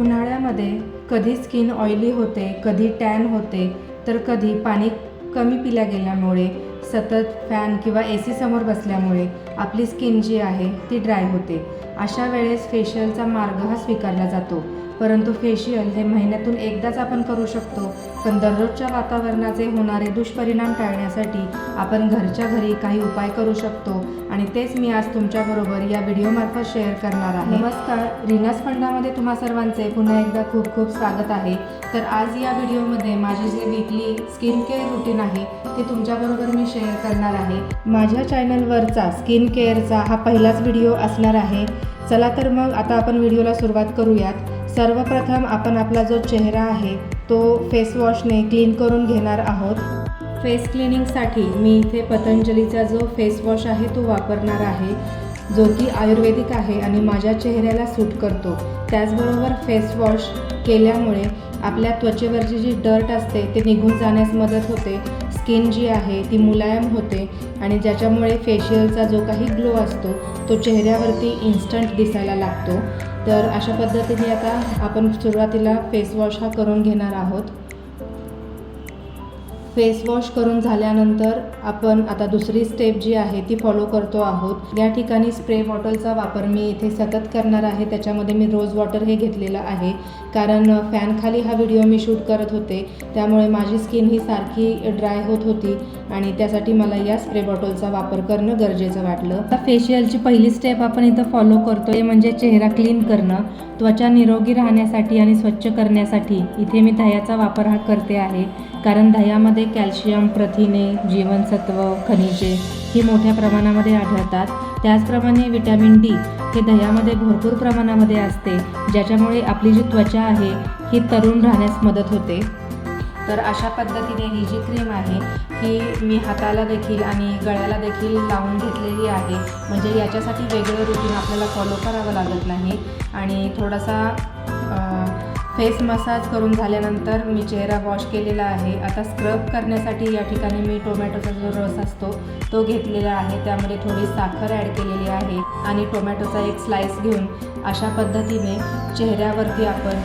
उन्हाळ्यामध्ये कधी skin oily होते कधी टॅन होते तर कधी पाणी कमी पिल्या गेल्यामुळे सतत फॅन किंवा ए सी समोर बसल्यामुळे आपली स्किन जी आहे ती ड्राय होते. अशा वेळेस फेशियलचा मार्ग हा स्वीकारला जातो. परंतु फेशियल हे महिन्यातून एकदाच आपण करू शकतो. पण दररोजच्या वातावरणाचे होणारे दुष्परिणाम टाळण्यासाठी आपण घरच्या घरी काही उपाय करू शकतो. आणि तेच मी आज तुमच्याबरोबर या व्हिडिओमार्फत शेअर करणार आहे. नमस्कार. रिनास फंडामध्ये तुम्हा सर्वांचे पुन्हा एकदा खूप खूप स्वागत आहे. तर आज या व्हिडिओमध्ये माझे जे वीकली स्किन केअर रुटीन आहे ते तुमच्याबरोबर मी शेअर करणार आहे. माझ्या चॅनलवरचा स्किन केअरचा हा पहिलाच व्हिडिओ असणार आहे. चला तर मग आता आपण व्हिडिओला सुरुवात करूयात. सर्वप्रथम आपण आपला जो चेहरा आहे तो फेसवॉशने क्लीन करून घेणार आहोत. फेस क्लिनिंगसाठी मी इथे पतंजलीचा जो फेसवॉश आहे तो वापरणार आहे. जो की आयुर्वेदिक आहे आणि माझ्या चेहऱ्याला सूट करतो. त्याचबरोबर फेस वॉश केल्यामुळे आपल्या त्वचेवरची जी डर्ट असते ते निघून जाण्यास मदत होते. स्किन जी आहे ती मुलायम होते आणि ज्याच्यामुळे फेशियलचा जो काही ग्लो असतो तो चेहऱ्यावरती इन्स्टंट दिसायला लागतो. तर अशा पद्धतीने आता आपण सुरुवातीला फेस वॉश हा करून घेणार आहोत. फेस वॉश करून झाल्यानंतर आपण आता दुसरी स्टेप जी आहे ती फॉलो करतो आहोत. या ठिकाणी स्प्रे बॉटलचा वापर मी इथे सतत करणार आहे त्याच्यामध्ये मी रोज वॉटर हे घेतलेलं आहे. कारण फॅनखाली हा व्हिडिओ मी शूट करत होते. त्यामुळे माझी स्किन ही सारखी ड्राय होत होती आणि त्यासाठी मला या स्प्रे बॉटलचा वापर करणं गरजेचं वाटलं. आता फेशियलची पहिली स्टेप आपण इथं फॉलो करतो ते म्हणजे चेहरा क्लीन करणं त्वचा निरोगी राहण्यासाठी आणि स्वच्छ करण्यासाठी इथे मी दह्याचा वापर हा करते आहे. कारण दह्यामध्ये कॅल्शियम प्रथिने जीवनसत्व खनिजे ही मोठ्या प्रमाणामध्ये आढळतात. त्याचप्रमाणे विटॅमिन डी हे दह्यामध्ये भरपूर प्रमाणामध्ये असते ज्याच्यामुळे आपली जी त्वचा आहे ही तरुण राहण्यास मदत होते. तर अशा पद्धतीने ही जी क्रीम आहे ही मी हाताला देखील आणि गळ्याला देखील लावून घेतलेली आहे. म्हणजे याच्यासाठी वेगळं रुटीन आपल्याला फॉलो करावं लागत नाही. आणि थोडासा फेस मसाज करून झाल्यानंतर मी चेहरा वॉश केलेला आहे. आता स्क्रब करण्यासाठी या ठिकाणी मी टोमॅटोचा जो रस असतो तो घेतलेला आहे. त्यामध्ये थोडी साखर ॲड केलेली आहे आणि टोमॅटोचा एक स्लाइस घेऊन अशा पद्धतीने चेहऱ्यावरती आपण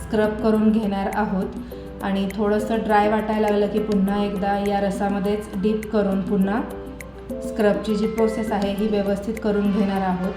स्क्रब करून घेणार आहोत. आणि थोडंसं ड्राय वाटायला लागलं की पुन्हा एकदा या रसामध्येच डीप करून पुन्हा स्क्रबची जी प्रोसेस आहे ही व्यवस्थित करून घेणार आहोत.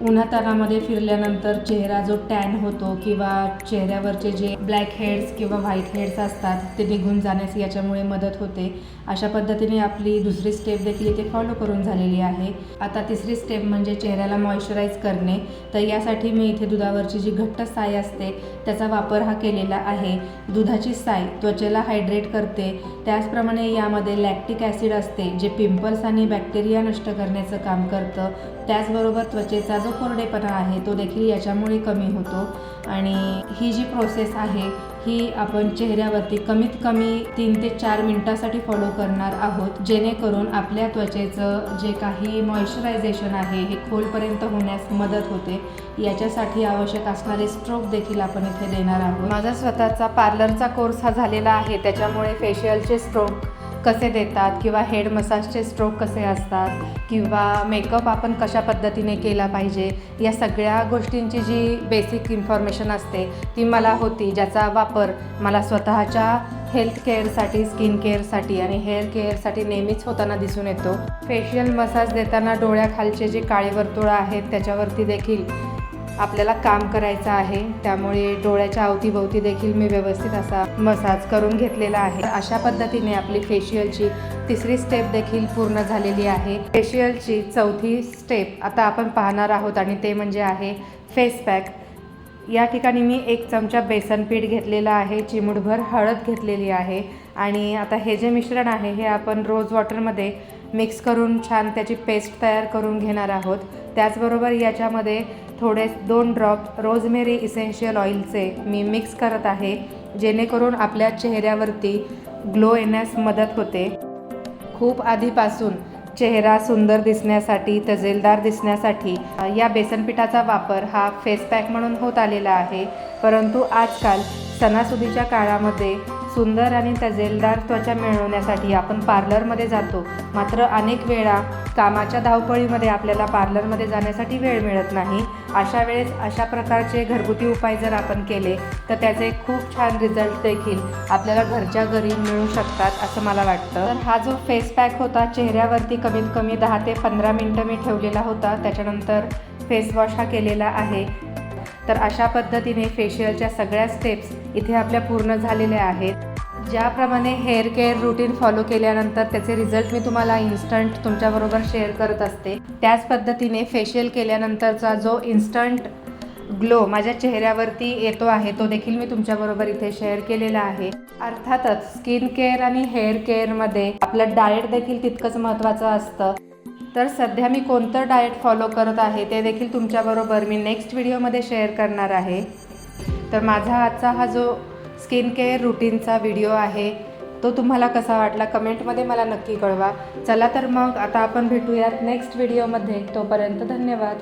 उन्हातानामध्ये फिरल्यानंतर चेहरा जो टॅन होतो किंवा चेहऱ्यावरचे जे ब्लॅक हेड्स किंवा व्हाईट हेड्स असतात ते निघून जाण्यास याच्यामुळे मदत होते. अशा पद्धतीने आपली दुसरी स्टेप देखील इथे फॉलो करून झालेली आहे. आता तिसरी स्टेप म्हणजे चेहऱ्याला मॉइश्चराईज करणे. तर यासाठी मी इथे दुधावरची जी घट्ट साय असते त्याचा वापर हा केलेला आहे. दुधाची साय त्वचेला हायड्रेट करते. त्याचप्रमाणे यामध्ये लॅक्टिक ॲसिड असते जे पिंपल्स आणि बॅक्टेरिया नष्ट करण्याचं काम करतं. त्याचबरोबर त्वचेचा जो कोरडेपणा आहे तो देखील याच्यामुळे कमी होतो. आणि ही जी प्रोसेस आहे ही आपण चेहऱ्यावरती कमीत कमी तीन ते चार मिनटासाठी फॉलो करणार आहोत. जेणेकरून आपल्या त्वचेचं जे काही मॉइश्चरायझेशन आहे हे खोलपर्यंत होण्यास मदत होते. याच्यासाठी आवश्यक असणारे स्ट्रोक देखील आपण इथे देणार आहोत. माझा स्वतःचा पार्लरचा कोर्स हा झालेला आहे. त्याच्यामुळे फेशियलचे स्ट्रोक कसे देतात किंवा हेड मसाजचे स्ट्रोक कसे असतात किंवा मेकअप आपण कशा पद्धतीने केला पाहिजे या सगळ्या गोष्टींची जी बेसिक इन्फॉर्मेशन असते ती मला होती ज्याचा वापर मला स्वतःच्या हेल्थ केअरसाठी स्किन केअरसाठी आणि हेअर केअरसाठी नेहमीच होताना दिसून येतो. फेशियल मसाज देताना डोळ्याखालचे जे काळे वर्तुळं आहेत त्याच्यावरती देखील आपल्याला काम करायचं आहे त्यामुळे डोळ्याच्या अवतीभोवती देखील मी व्यवस्थित असा मसाज करून घेतलेला आहे. अशा पद्धतीने आपली फेशियलची तिसरी स्टेप देखील पूर्ण झालेली आहे. फेशियलची चौथी स्टेप आता आपण पाहणार आहोत आणि ते म्हणजे आहे फेस पॅक या ठिकाणी मी एक चमचा बेसन पीठ घेतलेला आहे चिमूटभर हळद घेतलेली आहे आणि आता हे जे मिश्रण आहे हे आपण रोज वॉटरमध्ये मिक्स करून छान त्याची पेस्ट तयार करून घेणार आहोत. त्याचबरोबर याच्यामध्ये थोडे दोन ड्रॉप रोजमेरी इसेन्शियल ऑइलचे मी मिक्स करत आहे जेणेकरून आपल्या चेहऱ्यावरती ग्लो येण्यास मदत होते. खूप आधीपासून चेहरा सुंदर दिसण्यासाठी तजेलदार दिसण्यासाठी या बेसनपिठाचा वापर हा फेस पॅक म्हणून होत आलेला आहे. परंतु आजकाल सणासुदीच्या काळामध्ये सुंदर आणि तजेलदार त्वचा मिळवण्यासाठी आपण पार्लरमध्ये जातो. मात्र अनेक वेळा कामाच्या धावपळीमध्ये आपल्याला पार्लरमध्ये जाण्यासाठी वेळ मिळत नाही. अशा वेळेस अशा प्रकारचे घरगुती उपाय जर आपण केले तर त्याचे खूप छान रिझल्ट देखील आपल्याला घरच्या घरी मिळू शकतात असं मला वाटतं. तर हा जो फेस पॅक होता चेहऱ्यावरती कमीत कमी दहा ते पंधरा मिनटं मी ठेवलेला होता. त्याच्यानंतर फेस वॉश हा केलेला आहे. तर अशा पद्धतीने फेशियलच्या सगळ्या स्टेप्स इथे आपल्या पूर्ण झालेल्या आहेत. ज्याप्रमाणे हेअर केअर रुटीन फॉलो केल्यानंतर त्याचे रिझल्ट मी तुम्हाला इन्स्टंट तुमच्याबरोबर शेअर करत असते. त्याच पद्धतीने फेशियल केल्यानंतरचा जो इन्स्टंट ग्लो माझ्या चेहऱ्यावरती येतो आहे तो देखील मी तुमच्याबरोबर इथे शेअर केलेला आहे. अर्थातच स्किन केअर आणि हेअर केअरमध्ये आपलं डाएट देखील तितकंच महत्त्वाचं असतं. तर सध्या मी कोणतं डाएट फॉलो करत आहे ते देखील तुमच्याबरोबर मी नेक्स्ट व्हिडिओमध्ये शेअर करणार आहे. तर माझा आजचा हा जो स्किन केअर रुटीनचा व्हिडिओ आहे. तो तुम्हाला कसा वाटला कमेंटमध्ये मला नक्की कळवा. चला तर मग आता आपण भेटूयात नेक्स्ट व्हिडिओमध्ये तोपर्यंत धन्यवाद.